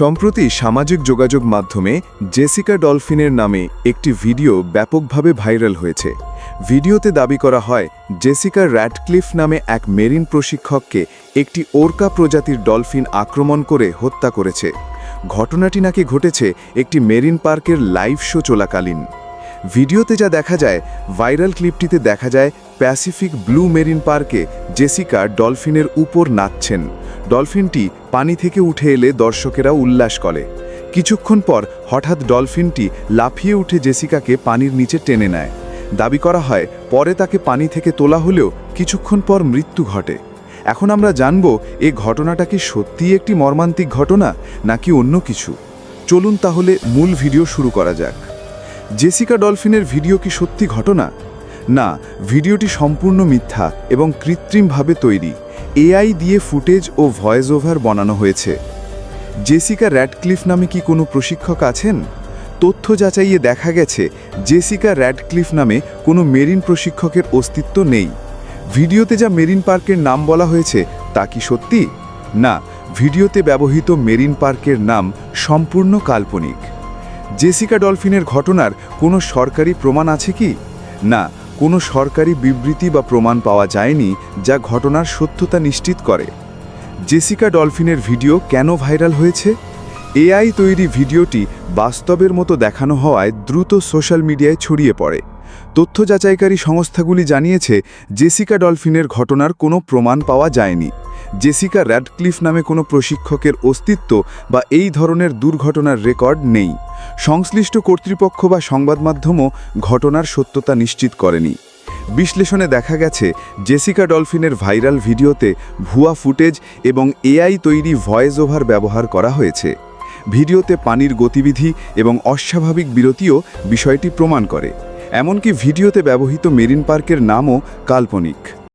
সম্প্রতি সামাজিক যোগাযোগ মাধ্যমে জেসিকা ডলফিনের নামে একটি ভিডিও ব্যাপকভাবে ভাইরাল হয়েছে। ভিডিওতে দাবি করা হয়, জেসিকা র্যাডক্লিফ নামে এক মেরিন প্রশিক্ষককে একটি ওরকা প্রজাতির ডলফিন আক্রমণ করে হত্যা করেছে। ঘটনাটি নাকি ঘটেছে একটি মেরিন পার্কের লাইভ শো চলাকালীন। ভিডিওতে যা দেখা যায়, ভাইরাল ক্লিপটিতে দেখা যায় প্যাসিফিক ব্লু মেরিন পার্কে জেসিকা ডলফিনের উপর নাচছেন। ডলফিনটি পানি থেকে উঠে এলে দর্শকেরা উল্লাস করে। কিছুক্ষণ পর হঠাৎ ডলফিনটি লাফিয়ে উঠে জেসিকাকে পানির নিচে টেনে নেয়। দাবি করা হয়, পরে তাকে পানি থেকে তোলা হলেও কিছুক্ষণ পর মৃত্যু ঘটে। এখন আমরা জানব, এ ঘটনাটা কি সত্যিই একটি মর্মান্তিক ঘটনা, নাকি অন্য কিছু? চলুন তাহলে মূল ভিডিও শুরু করা যাক। জেসিকা ডলফিনের ভিডিও কি সত্যি ঘটনা? না, ভিডিওটি সম্পূর্ণ মিথ্যা এবং কৃত্রিমভাবে তৈরি। এআই দিয়ে ফুটেজ ও ভয়েস ওভার বানানো হয়েছে। জেসিকা র্যাডক্লিফ নামে কি কোনো প্রশিক্ষক আছেন? তথ্য যাচাইয়ে দেখা গেছে, জেসিকা র্যাডক্লিফ নামে কোনো মেরিন প্রশিক্ষকের অস্তিত্ব নেই। ভিডিওতে যা মেরিন পার্কের নাম বলা হয়েছে, তা কি সত্যি? না, ভিডিওতে ব্যবহৃত মেরিন পার্কের নাম সম্পূর্ণ কাল্পনিক। জেসিকা ডলফিনের ঘটনার কোনো সরকারি প্রমাণ আছে কি? না কোনো সরকারি বিবৃতি বা প্রমাণ পাওয়া যায়নি যা ঘটনার সত্যতা নিশ্চিত করে। জেসিকা ডলফিনের ভিডিও কেন ভাইরাল হয়েছে? এআই তৈরি ভিডিওটি বাস্তবের মতো দেখানো হওয়ায় দ্রুত সোশ্যাল মিডিয়ায় ছড়িয়ে পড়ে। তথ্য যাচাইকারী সংস্থাগুলি জানিয়েছে, জেসিকা ডলফিনের ঘটনার কোনো প্রমাণ পাওয়া যায়নি। জেসিকা র্যাডক্লিফ নামে কোনো প্রশিক্ষকের অস্তিত্ব বা এই ধরনের দুর্ঘটনার রেকর্ড নেই। সংশ্লিষ্ট কর্তৃপক্ষ বা সংবাদ মাধ্যমও ঘটনার সত্যতা নিশ্চিত করেনি। বিশ্লেষণে দেখা গেছে, জেসিকা ডলফিনের ভাইরাল ভিডিওতে ভুয়া ফুটেজ এবং এআই তৈরি ভয়েস ওভার ব্যবহার করা হয়েছে। ভিডিওতে পানির গতিবিধি এবং অস্বাভাবিক বিরতিও বিষয়টি প্রমাণ করে। এমনকি ভিডিওতে ব্যবহৃত মেরিন পার্কের নামও কাল্পনিক।